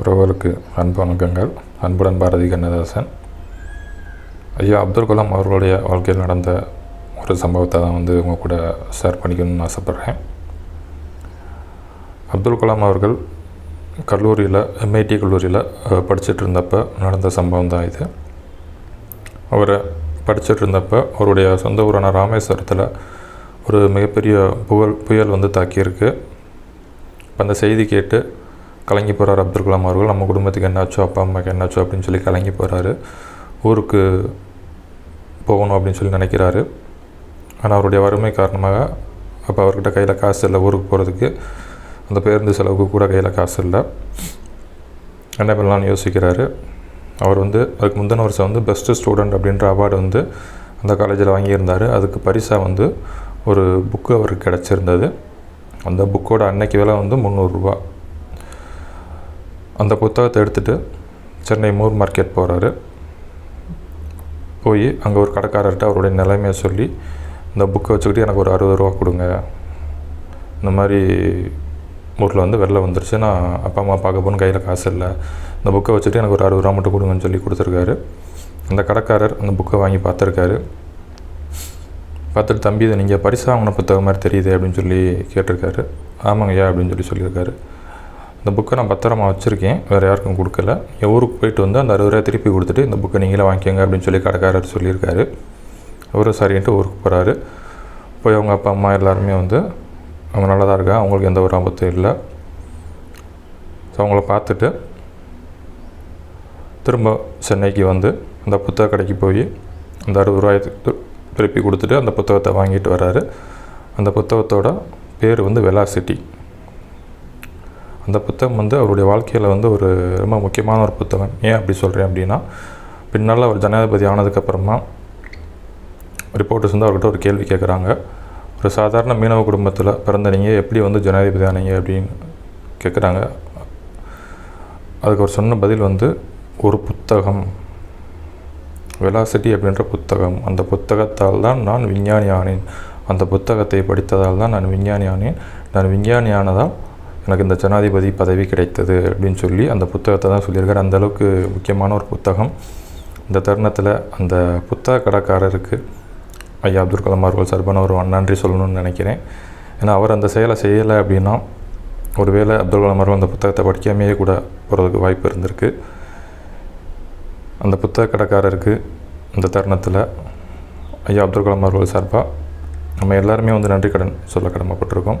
உறவுகளுக்கு அன்பு வணக்கங்கள். அன்புடன் பாரதி கண்ணதாசன். ஐயா அப்துல் கலாம் அவர்களுடைய வாழ்க்கையில் நடந்த ஒரு சம்பவத்தை தான் வந்து உங்கள் கூட ஷேர் பண்ணிக்கணும்னு ஆசைப்பட்றேன். அப்துல் கலாம் அவர்கள் கல்லூரியில் எம்ஐடி கல்லூரியில் படிச்சுட்டு இருந்தப்போ நடந்த சம்பவம் தான் இது. அவர் படிச்சுட்டு இருந்தப்போ அவருடைய சொந்த ஊரான ராமேஸ்வரத்தில் ஒரு மிகப்பெரிய புகழ் புயல் வந்து தாக்கியிருக்கு. அந்த செய்தி கேட்டு கலங்கி போகிறார் அப்துல் கலாம் அவர்கள். நம்ம குடும்பத்துக்கு என்னாச்சோ அப்பா அம்மாவுக்கு என்னாச்சோ அப்படின்னு சொல்லி கலங்கி போகிறாரு ஊருக்கு போகணும் அப்படின்னு சொல்லி நினைக்கிறாரு. ஆனால் அவருடைய வறுமை காரணமாக அப்போ அவர்கிட்ட கையில் காசு இல்லை ஊருக்கு போகிறதுக்கு அந்த பேருந்து செலவுக்கு கூட கையில் காசு இல்லை. என்ன பண்ணலாம்னு யோசிக்கிறாரு. அவர் வந்து அதுக்கு முந்தின வருஷம் வந்து பெஸ்ட்டு ஸ்டூடெண்ட் அப்படின்ற அவார்டு வந்து அந்த காலேஜில் வாங்கியிருந்தார். அதுக்கு பரிசாக வந்து ஒரு புக்கு அவருக்கு கிடச்சிருந்தது. அந்த புக்கோட அன்னைக்கு விலை வந்து முந்நூறுரூவா அந்த புத்தகத்தை எடுத்துகிட்டு சென்னை மூர் மார்க்கெட் போகிறாரு போய் அங்கே ஒரு கடைக்காரர்கிட்ட அவருடைய நிலைமையை சொல்லி இந்த புக்கை வச்சுக்கிட்டு எனக்கு ஒரு அறுபது ரூபா கொடுங்க. இந்த மாதிரி ஊரில் வந்து வெளில வந்துருச்சு. நான் அப்பா அம்மா பார்க்க போகணும் கையில் காசு இல்லை. இந்த புக்கை வச்சுட்டு எனக்கு ஒரு அறுபது ரூபா மட்டும் கொடுங்கன்னு சொல்லி கொடுத்துருக்காரு. அந்த கடைக்காரர் அந்த புக்கை வாங்கி பார்த்துருக்காரு. பார்த்துட்டு தம்பி இதை நீங்கள் பரிசா வாங்கின புத்தகம் மாதிரி தெரியுது அப்படின்னு சொல்லி கேட்டிருக்காரு. ஆமாங்கய்யா அப்படின்னு சொல்லி சொல்லியிருக்காரு. இந்த புக்கை நான் பத்திரமா வச்சுருக்கேன். வேறு யாருக்கும் கொடுக்கல. என் ஊருக்கு போயிட்டு வந்து அந்த அறுபது ரூபாய் திருப்பி கொடுத்துட்டு இந்த புக்கை நீங்களே வாங்கிக்கோங்க அப்படின்னு சொல்லி கடைக்காரர் சொல்லியிருக்காரு. அவரும் சரின்ட்டு ஊருக்கு போகிறாரு போய் அவங்க அப்பா அம்மா எல்லாருமே வந்து அவங்க நல்லா தான் இருக்கா? அவங்களுக்கு எந்த ஒரு ஆபத்தும் இல்லை. ஸோ அவங்கள பார்த்துட்டு திரும்ப சென்னைக்கு வந்து அந்த புத்தக கடைக்கு போய் அந்த அறுபது ரூபாய் திருப்பி கொடுத்துட்டு அந்த புத்தகத்தை வாங்கிட்டு வராரு. அந்த புத்தகத்தோட பேர் வந்து வெலாசிட்டி அந்த புத்தகம் வந்து அவருடைய வாழ்க்கையில் வந்து ஒரு ரொம்ப முக்கியமான ஒரு புத்தகம். ஏன் அப்படி சொல்கிறேன் அப்படின்னா பின்னால் அவர் ஜனாதிபதி ஆனதுக்கப்புறமா ரிப்போர்ட்டர்ஸ் வந்து அவர்கிட்ட ஒரு கேள்வி கேட்குறாங்க ஒரு சாதாரண மீனவ குடும்பத்தில் பிறந்த நீங்கள் எப்படி வந்து ஜனாதிபதி ஆனீங்க அப்படின்னு கேட்குறாங்க அதுக்கு அவர் சொன்ன பதில் வந்து ஒரு புத்தகம். வெலாசிட்டி அப்படின்ற புத்தகம். அந்த புத்தகத்தால் தான் நான் விஞ்ஞானி ஆனேன். அந்த புத்தகத்தை படித்ததால் தான் நான் விஞ்ஞானி ஆனேன். நான் விஞ்ஞானி ஆனதால் எனக்கு இந்த ஜனாதிபதி பதவி கிடைத்தது அப்படின்னு சொல்லி அந்த புத்தகத்தை தான் சொல்லியிருக்காரு. அந்த அளவுக்கு முக்கியமான ஒரு புத்தகம். இந்த தருணத்தில் அந்த புத்தக கடைக்காரருக்கு ஐயா அப்துல் கலாம் அவர்கள் சார்பான ஒரு நன்றி சொல்லணும்னு நினைக்கிறேன். ஏன்னா அவர் அந்த செயலை செய்யலை அப்படின்னா ஒருவேளை அப்துல் கலாம் அவர்கள் அந்த புத்தகத்தை படிக்காமையே கூட போகிறதுக்கு வாய்ப்பு இருந்திருக்கு. அந்த புத்தக கடைக்காரருக்கு இந்த தருணத்தில் ஐயா அப்துல் கலாம் அவர்கள் சார்பாக நம்ம எல்லாருமே வந்து நன்றி கடன் சொல்ல கடமைப்பட்டிருக்கோம்.